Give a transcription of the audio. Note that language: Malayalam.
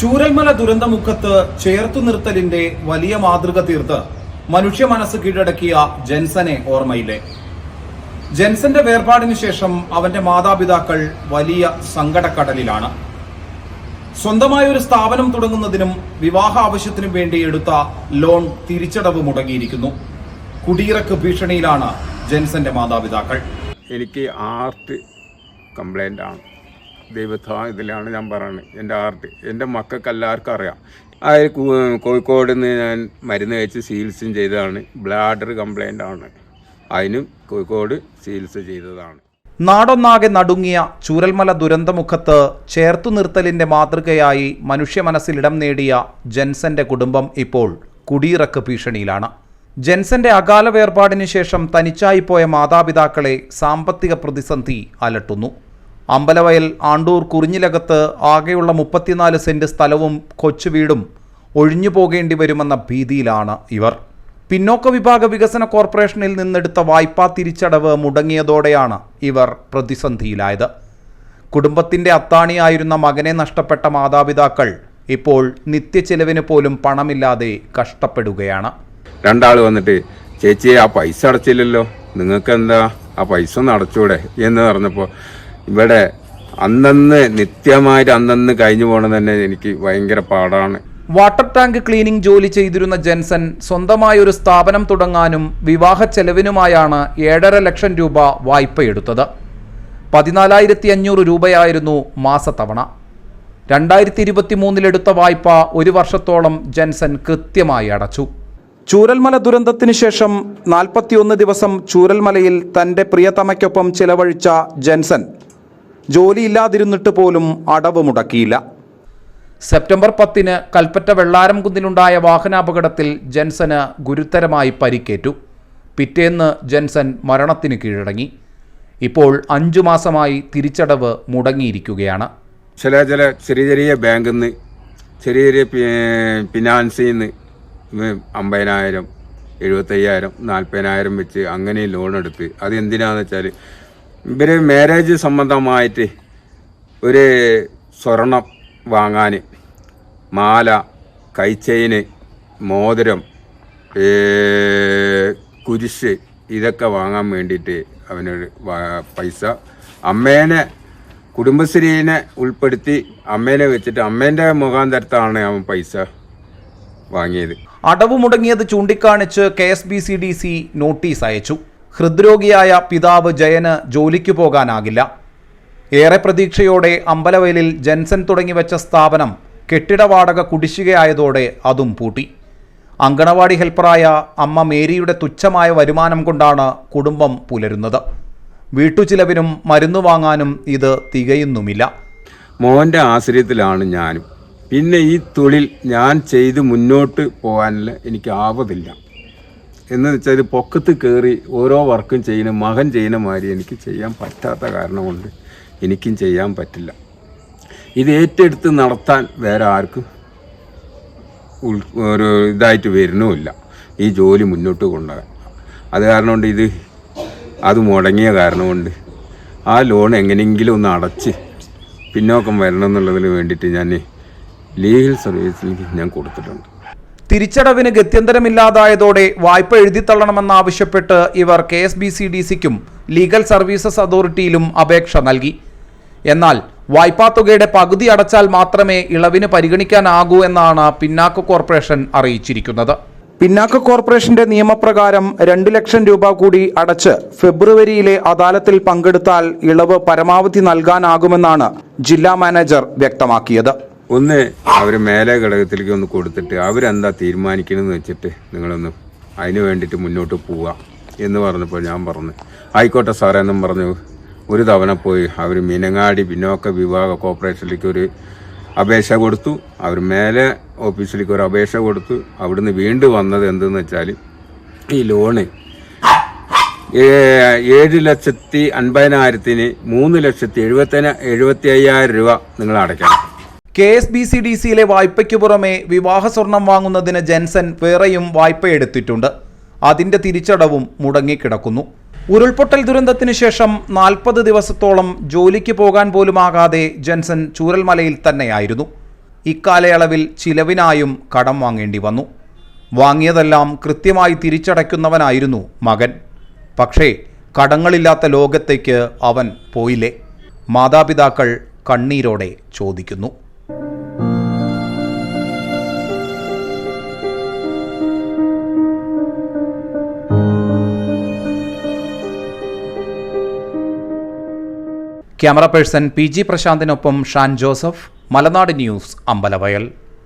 ചൂരൽമല ദുരന്തമുഖത്ത് ചേർത്തു നിർത്തലിന്റെ വലിയ മാതൃക തീർത്ത് മനുഷ്യ മനസ്സ് കീഴടക്കിയ ജെൻസനെ ഓർമ്മയില്ലേ? ജെൻസന്റെ വേർപാടിനു ശേഷം അവന്റെ മാതാപിതാക്കൾ വലിയ സങ്കടക്കടലിലാണ്. സ്വന്തമായ ഒരു സ്ഥാപനം തുടങ്ങുന്നതിനും വിവാഹ ആവശ്യത്തിനും വേണ്ടി എടുത്ത ലോൺ തിരിച്ചടവ് മുടങ്ങിയിരിക്കുന്നു. കുടിയിറക്ക് ഭീഷണിയിലാണ് ജെൻസന്റെ മാതാപിതാക്കൾ. എനിക്ക് ആർട്ട് കംപ്ലൈന്റ് ആണ്. ദൈവത്താ ഇതിലാണ് ഞാൻ പറയുന്നത് എന്റെ ആർട്ട് എന്റെ മക്കൾക്ക് എല്ലാവർക്കും അറിയാം. ആ കോഴിക്കോട് നിന്ന് ഞാൻ മരുന്ന് കഴിച്ച് ചികിത്സയും ചെയ്തതാണ്. ബ്ലാഡർ കംപ്ലൈന്റ് ആണ്. അതിനും കോഴിക്കോട് ചികിത്സ ചെയ്തതാണ്. നാടൊന്നാകെ നടുങ്ങിയ ചൂരൽമല ദുരന്തമുഖത്ത് ചേർത്തു നിർത്തലിന്റെ മാതൃകയായി മനുഷ്യ മനസ്സിലിടം നേടിയ ജെൻസന്റെ കുടുംബം ഇപ്പോൾ കുടിയിറക്ക് ഭീഷണിയിലാണ്. ജെൻസന്റെ അകാല വേർപാടിന് ശേഷം തനിച്ചായിപ്പോയ മാതാപിതാക്കളെ സാമ്പത്തിക പ്രതിസന്ധി അലട്ടുന്നു. അമ്പലവയൽ ആണ്ടൂർ കുറിഞ്ഞിലകത്ത് ആകെയുള്ള മുപ്പത്തിനാല് സെന്റ് സ്ഥലവും കൊച്ചു വീടും ഒഴിഞ്ഞു പോകേണ്ടി വരുമെന്ന ഭീതിയിലാണ് ഇവർ. പിന്നോക്ക വിഭാഗ വികസന കോർപ്പറേഷനിൽ നിന്നെടുത്ത വായ്പാ തിരിച്ചടവ് മുടങ്ങിയതോടെയാണ് ഇവർ പ്രതിസന്ധിയിലായത്. കുടുംബത്തിന്റെ അത്താണിയായിരുന്ന മകനെ നഷ്ടപ്പെട്ട മാതാപിതാക്കൾ ഇപ്പോൾ നിത്യച്ചെലവിന് പോലും പണമില്ലാതെ കഷ്ടപ്പെടുകയാണ്. രണ്ടാൾ വന്നിട്ട് ചേച്ചി ആ പൈസ അടച്ചില്ലല്ലോ. നിങ്ങൾക്ക് എന്താ ആ പൈസ ഒന്ന് അടച്ചൂടെ? എന്ന് പറഞ്ഞപ്പോൾ ഇവിടെ അന്നന്ന് നിത്യമായിട്ട് അന്നന്ന് കഴിഞ്ഞു പോകണം തന്നെ എനിക്ക് ഭയങ്കര പാടാണ്. വാട്ടർ ടാങ്ക് ക്ലീനിംഗ് ജോലി ചെയ്തിരുന്ന ജെൻസൺ സ്വന്തമായ ഒരു സ്ഥാപനം തുടങ്ങാനും വിവാഹ ചെലവിനുമായാണ് ഏഴര ലക്ഷം രൂപ വായ്പയെടുത്തത്. പതിനാലായിരത്തി അഞ്ഞൂറ് രൂപയായിരുന്നു മാസത്തവണ. രണ്ടായിരത്തി ഇരുപത്തി മൂന്നിലെടുത്ത വായ്പ ഒരു വർഷത്തോളം ജെൻസൺ കൃത്യമായി അടച്ചു. ചൂരൽമല ദുരന്തത്തിന് ശേഷം നാൽപ്പത്തിയൊന്ന് ദിവസം ചൂരൽമലയിൽ തന്റെ പ്രിയതമയ്ക്കൊപ്പം ചിലവഴിച്ച ജെൻസൺ ജോലിയില്ലാതിരുന്നിട്ട് പോലും അടവ് മുടക്കിയില്ല. സെപ്റ്റംബർ പത്തിന് കൽപ്പറ്റ വെള്ളാരംകുന്നിലുണ്ടായ വാഹനാപകടത്തിൽ ജെൻസന് ഗുരുതരമായി പരിക്കേറ്റു. പിറ്റേന്ന് ജെൻസൻ മരണത്തിന് കീഴടങ്ങി. ഇപ്പോൾ അഞ്ചു മാസമായി തിരിച്ചടവ് മുടങ്ങിയിരിക്കുകയാണ്. ചില ചില ചെറിയ ചെറിയ ബാങ്കിൽ നിന്ന് ചെറിയ ചെറിയ ഫിനാൻസിൽ നിന്ന് അമ്പതിനായിരം എഴുപത്തയ്യായിരം നാൽപ്പതിനായിരം വെച്ച് അങ്ങനെ ലോൺ എടുത്ത് അത് എന്തിനാന്ന് വെച്ചാൽ ഇവർ മാരേജ് സംബന്ധമായിട്ട് ഒരു സ്വർണം വാങ്ങാൻ മാല കൈച്ചെയിന് മോതിരം കുരിശ് ഇതൊക്കെ വാങ്ങാൻ വേണ്ടിയിട്ട് അവനൊരു പൈസ. അമ്മേനെ കുടുംബശ്രീനെ ഉൾപ്പെടുത്തി അമ്മേനെ വെച്ചിട്ട് അമ്മേന്റെ മുഖാന്തരത്താണ് അവൻ പൈസ വാങ്ങിയത്. അടവ് മുടങ്ങിയത് ചൂണ്ടിക്കാണിച്ച് K S B C D C notice അയച്ചു. ഹൃദ്രോഗിയായ പിതാവ് ജയന് ജോലിക്ക് പോകാനാകില്ല. ഏറെ പ്രതീക്ഷയോടെ അമ്പലവയലിൽ ജെൻസൺ തുടങ്ങി വെച്ച സ്ഥാപനം കെട്ടിട വാടക കുടിശ്ശികയായതോടെ അതും പൂട്ടി. അങ്കണവാടി ഹെൽപ്പറായ അമ്മ മേരിയുടെ തുച്ഛമായ വരുമാനം കൊണ്ടാണ് കുടുംബം പുലരുന്നത്. വീട്ടുചിലവിനും മരുന്ന് വാങ്ങാനും ഇത് തികയുന്നുമില്ല. മോന്റെ ആശ്രയത്തിലാണ് ഞാനും. പിന്നെ ഈ തൊഴിൽ ഞാൻ ചെയ്ത് മുന്നോട്ട് പോകാനുള്ള എനിക്ക് ആവതില്ല. എന്ന് വെച്ചാൽ പൊക്കത്ത് കയറി ഓരോ വർക്കും ചെയ്യുന്ന മകൻ ചെയ്യുന്ന മാതിരി എനിക്ക് ചെയ്യാൻ പറ്റാത്ത കാരണം കൊണ്ട് എനിക്കും ചെയ്യാൻ പറ്റില്ല. ഇത് ഏറ്റെടുത്ത് നടത്താൻ വേറെ ആർക്കും ഉൾ ഒരു ഇതായിട്ട് വരുന്നുമില്ല. ഈ ജോലി മുന്നോട്ട് കൊണ്ടുപോകാൻ അത് കാരണം കൊണ്ട് ഇത് അത് മുടങ്ങിയ കാരണം കൊണ്ട് ആ ലോൺ എങ്ങനെയെങ്കിലും ഒന്ന് അടച്ച് പിന്നോക്കം വരണം എന്നുള്ളതിന് വേണ്ടിയിട്ട് ഞാൻ ലീഗൽ സർവീസിലേക്ക് ഞാൻ കൊടുത്തിട്ടുണ്ട്. തിരിച്ചടവിന് ഗത്യന്തരമില്ലാതായതോടെ വായ്പ എഴുതിത്തള്ളണമെന്നാവശ്യപ്പെട്ട് ഇവർ K S B C D സിക്കും legal services അതോറിറ്റിയിലും അപേക്ഷ നൽകി. എന്നാൽ വായ്പാ തുകയുടെ പകുതി അടച്ചാൽ മാത്രമേ ഇളവിന് പരിഗണിക്കാനാകൂ എന്നാണ് പിന്നാക്ക കോർപ്പറേഷൻ അറിയിച്ചിരിക്കുന്നത്. പിന്നാക്ക കോർപ്പറേഷന്റെ നിയമപ്രകാരം രണ്ട് ലക്ഷം രൂപ കൂടി അടച്ച് ഫെബ്രുവരിയിലെ അദാലത്തിൽ പങ്കെടുത്താൽ ഇളവ് പരമാവധി നൽകാനാകുമെന്നാണ് ജില്ലാ മാനേജർ വ്യക്തമാക്കിയത്. ഒന്ന് അവർ മേലെ ഘടകത്തിലേക്ക് ഒന്ന് കൊടുത്തിട്ട് അവരെന്താ തീരുമാനിക്കണമെന്ന് വെച്ചിട്ട് നിങ്ങളൊന്ന് അതിന് വേണ്ടിയിട്ട് മുന്നോട്ട് പോവുക എന്ന് പറഞ്ഞപ്പോൾ ഞാൻ പറഞ്ഞു. ആയിക്കോട്ടെ സാറേ എന്നും പറഞ്ഞു. ഒരു തവണ പോയി അവർ മീനങ്ങാടി പിന്നോക്ക വിഭാഗ കോർപ്പറേഷനിലേക്ക് ഒരു അപേക്ഷ കൊടുത്തു. അവർ മേലെ ഓഫീസിലേക്ക് ഒരു അപേക്ഷ കൊടുത്തു. അവിടുന്ന് വീണ്ടും വന്നത് എന്തെന്ന് വെച്ചാൽ ഈ ലോണ് ഏഴ് ലക്ഷത്തി അൻപതിനായിരത്തിന് മൂന്ന് ലക്ഷത്തി എഴുപത്തിന് എഴുപത്തി അയ്യായിരം രൂപ നിങ്ങൾ അടയ്ക്കണം. K S B C D സിയിലെ വായ്പയ്ക്ക് പുറമെ വിവാഹ സ്വർണം വാങ്ങുന്നതിന് ജെൻസൺ വേറെയും വായ്പയെടുത്തിട്ടുണ്ട്. അതിന്റെ തിരിച്ചടവും മുടങ്ങിക്കിടക്കുന്നു. ഉരുൾപൊട്ടൽ ദുരന്തത്തിനു ശേഷം നാൽപ്പത് ദിവസത്തോളം ജോലിക്ക് പോകാൻ പോലുമാകാതെ ജെൻസൺ ചൂരൽമലയിൽ തന്നെയായിരുന്നു. ഇക്കാലയളവിൽ ചിലവിനായും കടം വാങ്ങേണ്ടി വന്നു. വാങ്ങിയതെല്ലാം കൃത്യമായി തിരിച്ചടയ്ക്കുന്നവനായിരുന്നു മകൻ. പക്ഷേ കടങ്ങളില്ലാത്ത ലോകത്തേക്ക് അവൻ പോയില്ലേ? മാതാപിതാക്കൾ കണ്ണീരോടെ ചോദിക്കുന്നു. ക്യാമറ പേഴ്സൺ പി ജി പ്രശാന്തിനൊപ്പം ഷാൻ ജോസഫ് മലനാട് ന്യൂസ് അമ്പലവയൽ.